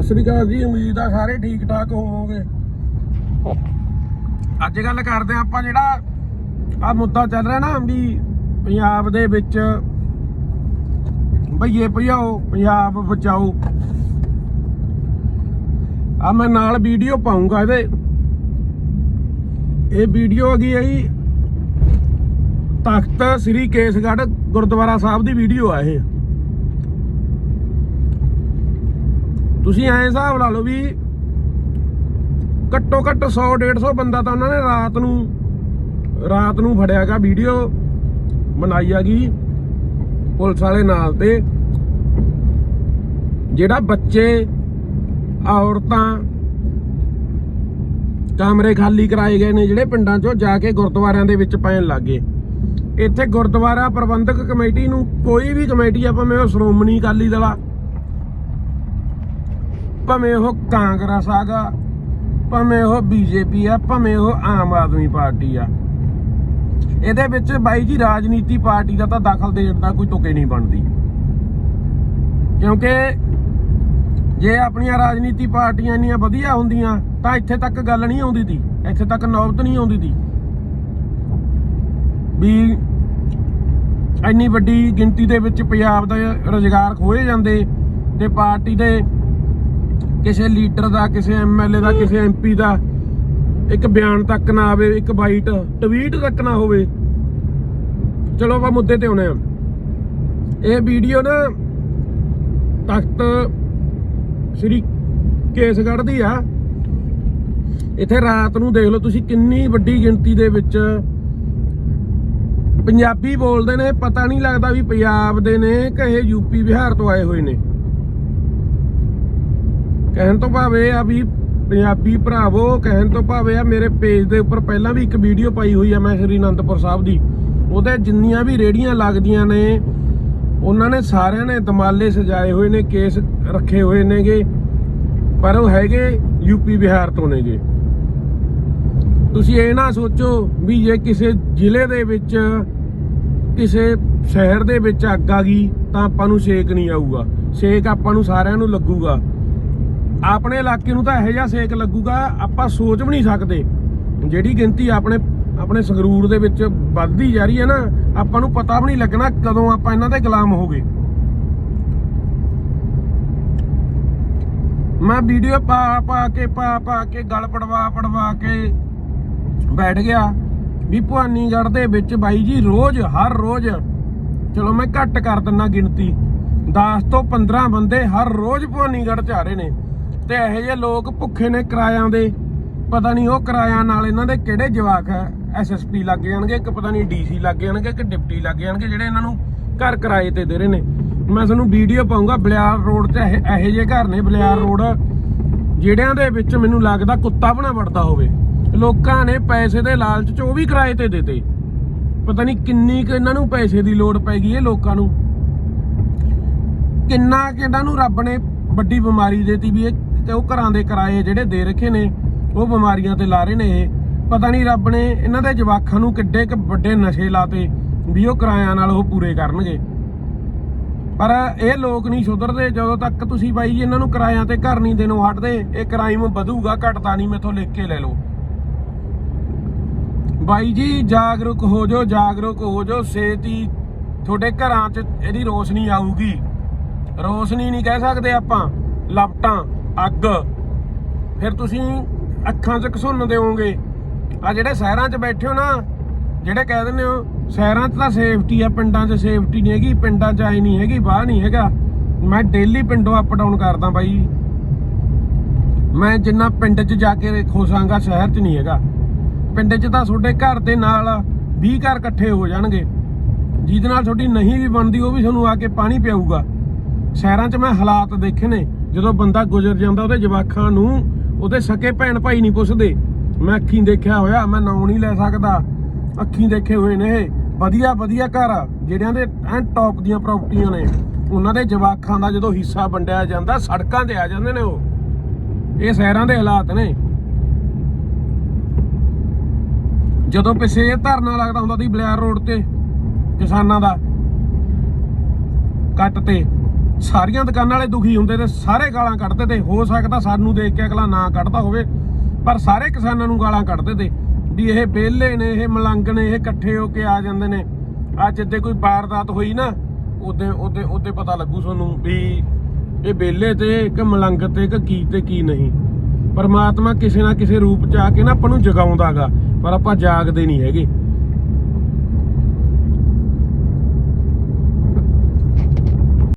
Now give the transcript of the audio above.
ਸਤਿ ਸ੍ਰੀ ਅਕਾਲ ਜੀ, ਉਮੀਦ ਆ ਸਾਰੇ ਠੀਕ ਠਾਕ ਹੋਵੋਗੇ। ਅੱਜ ਗੱਲ ਕਰਦੇ ਆ ਆਪਾਂ ਜਿਹੜਾ ਆ ਮੁੱਦਾ ਚੱਲ ਰਿਹਾ ਨਾ ਵੀ ਪੰਜਾਬ ਦੇ ਵਿੱਚ ਭਈਏ ਭਜਾਓ, ਪੰਜਾਬ ਬਚਾਓ। ਆ ਮੈਂ ਨਾਲ ਵੀਡੀਓ ਪਾਉਂਗਾ ਇਹਦੇ। ਇਹ ਵੀਡੀਓ ਹੈਗੀ ਹੈ ਜੀ ਤਖਤ ਸ੍ਰੀ ਕੇਸਗੜ੍ਹ ਗੁਰਦੁਆਰਾ ਸਾਹਿਬ ਦੀ ਵੀਡੀਓ ਆ ਇਹ। ਤੁਸੀਂ ਐਂ ਹਿਸਾਬ ਲਾ ਲਓ ਵੀ ਘੱਟੋ ਘੱਟ 100 150 ਬੰਦਾ ਤਾਂ ਉਹਨਾਂ ਨੇ ਰਾਤ ਨੂੰ ਰਾਤ ਨੂੰ ਫੜਿਆਗਾ ਵੀਡੀਓ ਬਣਾਈ ਹੈਗੀ ਪੁਲਿਸ ਵਾਲੇ ਨਾਲ ਤੇ। ਜਿਹੜਾ ਬੱਚੇ, ਔਰਤਾਂ ਕਮਰੇ ਖਾਲੀ ਕਰਾਏ ਗਏ ਨੇ ਜਿਹੜੇ ਪਿੰਡਾਂ 'ਚੋਂ ਜਾ ਕੇ ਗੁਰਦੁਆਰਿਆਂ ਦੇ ਵਿੱਚ ਪੈਣ ਲੱਗੇ ਇੱਥੇ ਗੁਰਦੁਆਰਾ ਪ੍ਰਬੰਧਕ ਕਮੇਟੀ ਨੂੰ ਕੋਈ ਵੀ ਕਮੇਟੀ ਆ, ਭਾਵੇਂ ਉਹ ਸ਼੍ਰੋਮਣੀ ਅਕਾਲੀ ਦਲ ਆ ਭਾਵੇਂ ਉਹ ਕਾਂਗਰਸ ਆਗਾ, ਭਾਵੇਂ ਉਹ ਬੀਜੇਪੀ ਆ, ਭਾਵੇਂ ਉਹ ਆਮ ਆਦਮੀ ਪਾਰਟੀ ਆ। ਇਹਦੇ ਵਿੱਚ ਬਾਈ ਜੀ, ਰਾਜਨੀਤੀ ਪਾਰਟੀ ਦਾ ਤਾਂ ਦਖਲ ਦੇਣ ਦਾ ਕੋਈ ਤੁਕੇ ਨਹੀਂ ਬਣਦੀ। ਕਿਉਂਕਿ ਜੇ ਆਪਣੀਆਂ ਰਾਜਨੀਤੀ ਪਾਰਟੀਆਂ ਇੰਨੀਆਂ ਵਧੀਆ ਹੁੰਦੀਆਂ, ਤਾਂ ਇੱਥੇ ਤੱਕ ਗੱਲ ਨਹੀਂ ਆਉਂਦੀ ਤੀ। ਇੱਥੇ ਤੱਕ ਨੌਬਤ ਨਹੀਂ ਆਉਂਦੀ ਤੀ। ਵੀ ਇੰਨੀ ਵੱਡੀ ਗਿਣਤੀ ਦੇ ਵਿੱਚ ਪੰਜਾਬ ਦਾ ਰੋਜ਼ਗਾਰ ਖੋਏ ਜਾਂਦੇ ਤੇ ਪਾਰਟੀ ਦੇ ਕਿਸੇ ਲੀਡਰ ਦਾ, ਕਿਸੇ ਐਮਐਲਏ ਦਾ, ਕਿਸੇ ਐਮਪੀ ਦਾ ਇੱਕ ਬਿਆਨ ਤੱਕ ਨਾ ਆਵੇ, ਇੱਕ ਬਾਈਟ, ਟਵੀਟ ਤੱਕ ਨਾ ਹੋਵੇ। ਚਲੋ ਆਪਾਂ ਮੁੱਦੇ ਤੇ ਆਉਣੇ ਆ। ਇਹ ਵੀਡੀਓ ਨਾ ਤਖਤ ਸ੍ਰੀ ਕੇਸਗੜ੍ਹ ਦੀ ਆ। ਇੱਥੇ ਰਾਤ ਨੂੰ ਦੇਖ ਲਓ ਤੁਸੀਂ ਕਿੰਨੀ ਵੱਡੀ ਗਿਣਤੀ ਦੇ ਵਿੱਚ ਪੰਜਾਬੀ ਬੋਲਦੇ ਨੇ। ਪਤਾ ਨਹੀਂ ਲੱਗਦਾ ਵੀ ਪੰਜਾਬ ਦੇ ਨੇ ਕਹੇ ਇਹ ਯੂਪੀ ਬਿਹਾਰ ਤੋਂ ਆਏ ਹੋਏ ਨੇ। ਕਹਿਣ ਤੋਂ ਭਾਵੇਂ ਆ ਵੀ ਪੰਜਾਬੀ ਭਰਾਵੋ, ਕਹਿਣ ਤੋਂ ਭਾਵੇਂ ਆ ਮੇਰੇ ਪੇਜ ਦੇ ਉੱਪਰ ਪਹਿਲਾਂ ਵੀ ਇੱਕ ਵੀਡੀਓ ਪਾਈ ਹੋਈ ਆ ਮੈਂ ਸ੍ਰੀ ਅਨੰਦਪੁਰ ਸਾਹਿਬ ਦੀ। ਉਹਦੇ ਜਿੰਨੀਆਂ ਵੀ ਰੇੜੀਆਂ ਲੱਗਦੀਆਂ ਨੇ, ਉਹਨਾਂ ਨੇ ਸਾਰਿਆਂ ਨੇ ਦਮਾਲੇ ਸਜਾਏ ਹੋਏ ਨੇ, ਕੇਸ ਰੱਖੇ ਹੋਏ ਨੇਗੇ। ਪਰ ਉਹ ਹੈਗੇ ਯੂਪੀ ਬਿਹਾਰ ਤੋਂ ਨੇਗੇ। ਤੁਸੀਂ ਇਹ ਨਾ ਸੋਚੋ ਵੀ ਜੇ ਕਿਸੇ ਜ਼ਿਲ੍ਹੇ ਦੇ ਵਿੱਚ, ਕਿਸੇ ਸ਼ਹਿਰ ਦੇ ਵਿੱਚ ਅੱਗ ਆ ਗਈ, ਤਾਂ ਆਪਾਂ ਨੂੰ ਛੇਕ ਨਹੀਂ ਆਊਗਾ। ਛੇਕ ਆਪਾਂ ਨੂੰ ਸਾਰਿਆਂ ਨੂੰ ਲੱਗੂਗਾ। ਆਪਣੇ ਇਲਾਕੇ ਨੂੰ ਤਾਂ ਇਹੋ ਜਿਹਾ ਸੇਕ ਲੱਗੂਗਾ, ਆਪਾਂ ਸੋਚ ਵੀ ਨਹੀਂ ਸਕਦੇ। ਜਿਹੜੀ ਗਿਣਤੀ ਆਪਣੇ ਆਪਣੇ ਸੰਗਰੂਰ ਦੇ ਵਿੱਚ ਵੱਧਦੀ ਜਾ ਰਹੀ ਹੈ ਨਾ, ਆਪਾਂ ਨੂੰ ਪਤਾ ਵੀ ਨਹੀਂ ਲੱਗਣਾ ਕਦੋਂ ਆਪਾਂ ਇਹਨਾਂ ਦੇ ਗੁਲਾਮ ਹੋ ਗਏ। ਮੈਂ ਵੀਡੀਓ ਪਾ ਪਾ ਕੇ, ਪਾ ਪਾ ਕੇ, ਗਲ ਪੜਵਾ ਪੜਵਾ ਕੇ ਬੈਠ ਗਿਆ ਵੀ ਭਵਾਨੀਗੜ੍ਹ ਦੇ ਵਿੱਚ ਬਾਈ ਜੀ ਰੋਜ਼, ਹਰ ਰੋਜ਼, ਚਲੋ ਮੈਂ ਘੱਟ ਕਰ ਦਿੰਨਾ ਗਿਣਤੀ 10 ਤੋਂ 15 ਬੰਦੇ ਹਰ ਰੋਜ਼ ਭਵਾਨੀਗੜ੍ਹ ਚ ਆ ਰਹੇ ਨੇ। ਤੇ ਇਹੋ ਜਿਹੇ ਲੋਕ ਭੁੱਖੇ ਨੇ ਕਿਰਾਇਆਂ ਦੇ। ਪਤਾ ਨਹੀਂ ਉਹ ਕਿਰਾਇਆਂ ਨਾਲ ਇਹਨਾਂ ਦੇ ਕਿਹੜੇ ਜਵਾਕ ਹੈ ਐਸਐਸਪੀ ਲੱਗ ਜਾਣਗੇ ਕਿ ਪਤਾ ਨਹੀਂ ਡੀਸੀ ਲੱਗ ਜਾਣਗੇ ਕਿ ਡਿਪਟੀ ਲੱਗ ਜਾਣਗੇ, ਜਿਹੜੇ ਇਹਨਾਂ ਨੂੰ ਘਰ ਕਿਰਾਏ ਤੇ ਦੇ ਰਹੇ ਨੇ। ਮੈਂ ਤੁਹਾਨੂੰ ਵੀਡੀਓ ਪਾਉਂਗਾ, ਬਲਿਆਰ ਰੋਡ ਤੇ ਇਹ- ਇਹੋ ਜਿਹੇ ਘਰ ਨੇ, ਬਲਿਆਰ ਰੋਡ। ਜਿਹੜਿਆਂ ਦੇ ਵਿੱਚ ਮੈਨੂੰ ਲੱਗਦਾ ਕੁੱਤਾ ਬਣਾ ਵੜਦਾ ਹੋਵੇ। ਲੋਕਾਂ ਨੇ ਪੈਸੇ ਦੇ ਲਾਲਚ 'ਚ ਉਹ ਵੀ ਕਿਰਾਏ ਤੇ ਦੇਤੇ। ਪਤਾ ਨਹੀਂ ਕਿੰਨੀ ਕੁ ਇਹਨਾਂ ਨੂੰ ਪੈਸੇ ਦੀ ਲੋੜ ਪੈ ਗਈ ਇਹ ਲੋਕਾਂ ਨੂੰ। ਕਿੰਨਾ ਕਿ ਇਹਨਾਂ ਨੂੰ ਰੱਬ ਨੇ ਵੱਡੀ ਬਿਮਾਰੀ ਦੇਤੀ ਵੀ ਇਹ ਤੇ ਉਹ ਘਰਾਂ ਦੇ ਕਿਰਾਏ ਜਿਹੜੇ ਦੇ ਰੱਖੇ ਨੇ, ਉਹ ਬਿਮਾਰੀਆਂ ਤੇ ਲਾ ਰਹੇ ਨੇ ਇਹ। ਪਤਾ ਨਹੀਂ ਰੱਬ ਨੇ ਇਹਨਾਂ ਦੇ ਜਵਾਕਾਂ ਨੂੰ ਕਿੱਡੇ ਕੁ ਵੱਡੇ ਨਸ਼ੇ ਲਾਤੇ ਵੀ ਉਹ ਕਿਰਾਇਆਂ ਨਾਲ ਉਹ ਪੂਰੇ ਕਰਨਗੇ। ਪਰ ਇਹ ਲੋਕ ਨਹੀਂ ਸੁਧਰਦੇ, ਜਦੋਂ ਤੱਕ ਤੁਸੀਂ ਬਾਈ ਜੀ ਇਹਨਾਂ ਨੂੰ ਕਿਰਾਇਆਂ ਤੇ ਘਰ ਨਹੀਂ ਦੇਣੋਂ ਹਟਦੇ, ਇਹ ਕ੍ਰਾਈਮ ਵਧੂਗਾ, ਘਟਦਾ ਨਹੀਂ, ਮੇਥੋਂ ਲਿਖ ਕੇ ਲੈ ਲਓ। ਬਾਈ ਜੀ, ਜਾਗਰੂਕ ਹੋ ਜਾਓ, ਜਾਗਰੂਕ ਹੋ ਜਾਓ ਛੇਤੀ ਤੁਹਾਡੇ ਘਰਾਂ 'ਚ ਇਹਦੀ ਰੋਸ਼ਨੀ ਆਊਗੀ। ਰੋਸ਼ਨੀ ਨਹੀਂ ਕਹਿ ਸਕਦੇ ਆਪਾਂ, ਲਪਟਾਂ। ਅੱਗ। ਫਿਰ ਤੁਸੀਂ ਅੱਖਾਂ 'ਚ ਘਸੁੰਨ ਦਿਓਗੇ। ਆ ਜਿਹੜੇ ਸ਼ਹਿਰਾਂ 'ਚ ਬੈਠੇ ਹੋ ਨਾ, ਜਿਹੜੇ ਕਹਿ ਦਿੰਦੇ ਹੋ, ਸ਼ਹਿਰਾਂ 'ਚ ਤਾਂ ਸੇਫਟੀ ਆ, ਪਿੰਡਾਂ 'ਚ ਸੇਫਟੀ ਨਹੀਂ ਹੈਗੀ, ਪਿੰਡਾਂ 'ਚ ਆਈ ਨਹੀਂ ਹੈਗੀ ਬਾਹਰ ਨਹੀਂ ਹੈਗਾ। ਮੈਂ ਡੇਲੀ ਪਿੰਡੋਂ ਅਪ ਡਾਊਨ ਕਰਦਾ ਬਾਈ। ਮੈਂ ਜਿੰਨਾ ਪਿੰਡ 'ਚ ਜਾ ਕੇ ਖੁਸ਼ਾਂਗਾ ਸ਼ਹਿਰ 'ਚ ਨਹੀਂ ਹੈਗਾ। ਪਿੰਡ 'ਚ ਤਾਂ ਤੁਹਾਡੇ ਘਰ ਦੇ ਨਾਲ 20 ਘਰ ਇਕੱਠੇ ਹੋ ਜਾਣਗੇ। ਜਿਹਦੇ ਨਾਲ ਤੁਹਾਡੀ ਨਹੀਂ ਵੀ ਬਣਦੀ, ਉਹ ਵੀ ਤੁਹਾਨੂੰ ਆ ਕੇ ਪਾਣੀ ਪਿਆਊਗਾ। ਸ਼ਹਿਰਾਂ 'ਚ ਮੈਂ ਹਾਲਾਤ ਦੇਖੇ ਨੇ। ਜਦੋਂ ਬੰਦਾ ਗੁਜ਼ਰ ਜਾਂਦਾ ਉਹਦੇ ਜਵਾਖਾਂ ਨੂੰ ਉਹਦੇ ਸਕੇ ਭੈਣ ਭਾਈ ਨਹੀਂ ਪੁੱਛਦੇ। ਮੈਂ ਅੱਖੀਂ ਦੇਖਿਆ ਹੋਇਆ ਮੈਂ ਨਾਂ ਨਹੀਂ ਲੈ ਸਕਦਾ। ਅੱਖੀਂ ਦੇਖੇ ਹੋਏ ਨੇ ਇਹ। ਵਧੀਆ ਵਧੀਆ ਘਰ ਆ, ਜਿਹੜਿਆਂ ਦੇ ਐਂ ਟੌਪ ਦੀਆਂ ਪ੍ਰਾਪਰਟੀਆਂ ਨੇ। ਉਹਨਾਂ ਦੇ ਜਵਾਖਾਂ ਦਾ ਜਦੋਂ ਹਿੱਸਾ ਵੰਡਿਆ ਜਾਂਦਾ ਸੜਕਾਂ ਤੇ ਆ ਜਾਂਦੇ ਨੇ ਉਹ। ਇਹ ਸ਼ਹਿਰਾਂ ਦੇ ਹਾਲਾਤ ਨੇ। ਜਦੋਂ ਪਿੱਛੇ ਇਹ ਧਰਨਾ ਲੱਗਦਾ ਹੁੰਦਾ ਸੀ ਬਲੈਰ ਰੋਡ ਤੇ ਕਿਸਾਨਾਂ ਦਾ ਕੱਟ ਤੇ। ਸਾਰੀਆਂ ਦੁਕਾਨਾਂ ਵਾਲੇ ਦੁਖੀ ਹੁੰਦੇ ਤੇ ਸਾਰੇ ਗਾਲਾਂ ਕੱਢਦੇ ਤੇ ਹੋ ਸਕਦਾ ਸਾਨੂੰ ਦੇਖ ਕੇ ਅਗਲਾ ਨਾ ਕੱਢਦਾ ਹੋਵੇ, ਪਰ ਸਾਰੇ ਕਿਸਾਨਾਂ ਨੂੰ ਗਾਲਾਂ ਕੱਢਦੇ ਤੇ ਵੀ ਇਹ ਵਿਹਲੇ ਨੇ, ਇਹ ਮਲੰਗ ਨੇ, ਇਹ ਇਕੱਠੇ ਹੋ ਕੇ ਆ ਜਾਂਦੇ ਨੇ। ਅੱਜ ਜਿੱਦੇ ਕੋਈ ਵਾਰਦਾਤ ਹੋਈ ਨਾ ਉਦੋਂ ਉਹਦੇ ਉਹਦੇ ਪਤਾ ਲੱਗੂ ਤੁਹਾਨੂੰ ਵੀ ਇਹ ਵਿਹਲੇ ਤੇ ਇੱਕ ਮਲੰਗ ਤੇ ਇੱਕ ਕੀ ਤੇ ਕੀ ਨਹੀਂ। ਪਰਮਾਤਮਾ ਕਿਸੇ ਨਾ ਕਿਸੇ ਰੂਪ ਚ ਆ ਕੇ ਨਾ ਆਪਾਂ ਨੂੰ ਜਗਾਉਂਦਾਗਾ, ਪਰ ਆਪਾਂ ਜਾਗਦੇ ਨਹੀਂ ਹੈਗੇ।